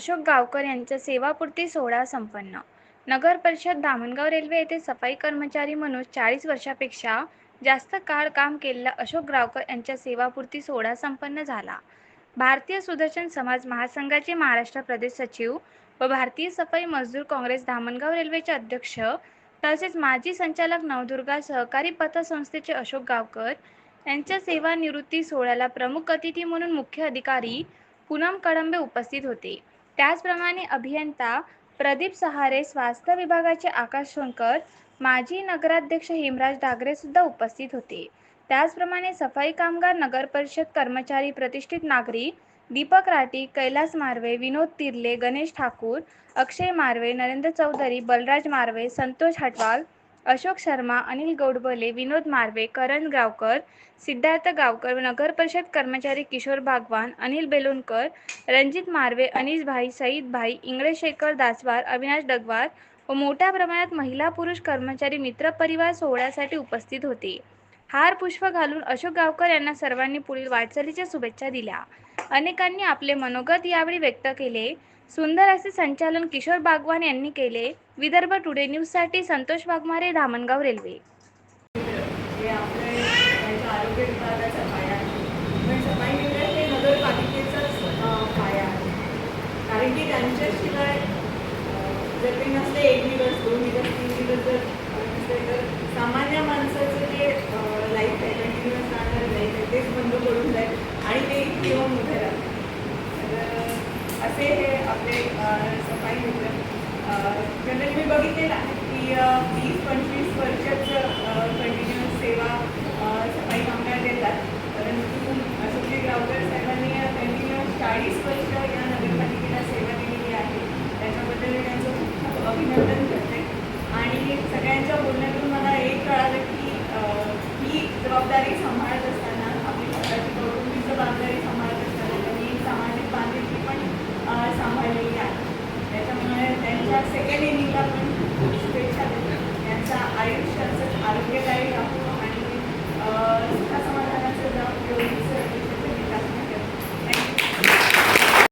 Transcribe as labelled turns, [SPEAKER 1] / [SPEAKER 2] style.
[SPEAKER 1] अशोक गावकर यांचा सेवापूर्ती सोहळा संपन्न. नगर परिषद धामणगाव रेल्वे येथे सफाई कर्मचारी म्हणून चाळीस वर्षापेक्षा जास्त काळ काम केलेल्या अशोक गावकर यांच्या सेवापूर्ती सोहळा संपन्न झाला. भारतीय सुदर्शन समाज महासंघाचे महाराष्ट्र प्रदेश सचिव व भारतीय सफाई मजदूर काँग्रेस धामणगाव रेल्वेचे अध्यक्ष तसेच माजी संचालक नवदुर्गा सहकारी पतसंस्थेचे अशोक गावकर यांच्या सेवानिवृत्ती सोहळ्याला प्रमुख अतिथी म्हणून मुख्य अधिकारी पूनम कडंबे उपस्थित होते. त्याचप्रमाणे अभियंता प्रदीप सहारे स्वास्थ्य विभागाचे आकाश शंकर माजी नगराध्यक्ष हेमराज डागरे सुद्धा उपस्थित होते. त्याचप्रमाणे सफाई कामगार नगर परिषद कर्मचारी प्रतिष्ठित नागरिक दीपक राठी कैलास मार्वे विनोद तिर्ले गणेश ठाकूर अक्षय मार्वे नरेंद्र चौधरी बलराज मार्वे संतोष हटवाल अशोक शर्मा अनिल गौडबले विनोद मार्वे करण गावकर सिद्धार्थ गावकर नगर परिषद कर्मचारी किशोर भागवान अनिल बेलोनकर रणजित मार्वे अनिश भाई सईद भाई इंगळेशेखर दासवार अविनाश डगवार व मोठ्या प्रमाणात महिला पुरुष कर्मचारी मित्र परिवार सोहळ्यासाठी उपस्थित होते. हार पुष्प घालून अशोक गावकर यांना सर्वांनी पुढील वाटचालीच्या शुभेच्छा दिल्या. अनेकांनी आपले मनोगत यावेळी व्यक्त केले. सुंदर असे संचालन किशोर बागवान यांनी केले. विदर्भ टुडे न्यूजसाठी संतोष वाघमारे धामणगाव रेल्वे.
[SPEAKER 2] आरोग्य विभागाचा पाया आहे. पण सफाई मित्र हे नगरपालिकेचाच पाया आहे. कारण की त्यांच्याशिवाय जर ते नसते एक दिवस दोन दिवस तीन दिवस जर नसते तर सामान्य माणसाचं जे लाईफ आहे कंटिन्युअस राहणारं लाईफ आहे तेच बंद पडून जाईल आणि ते येऊन उभे राहतील. तर असे हे आपले सफाई मित्र म्हणजे जनरली मी बघितलेलं आहे की वीस पंचवीस वर्षच कंटिन्युअस सेवा सफाई कामगार देतात परंतु सुधीर गावकर साहेबांनी कंटिन्युअस चाळीस वर्ष या नगरपालिकेला सेवा दिलेली आहे. त्याच्याबद्दल मी त्यांचं खूप खूप अभिनंदन करते. आणि सगळ्यांच्या बोलण्यातून मला एक कळालं की ही जबाबदारी आहे त्याच्यामुळे त्यांच्या सेकंड इनिंगला पण खूप शुभेच्छा देतो. त्यांचा आयुष्याचं आरोग्यदायी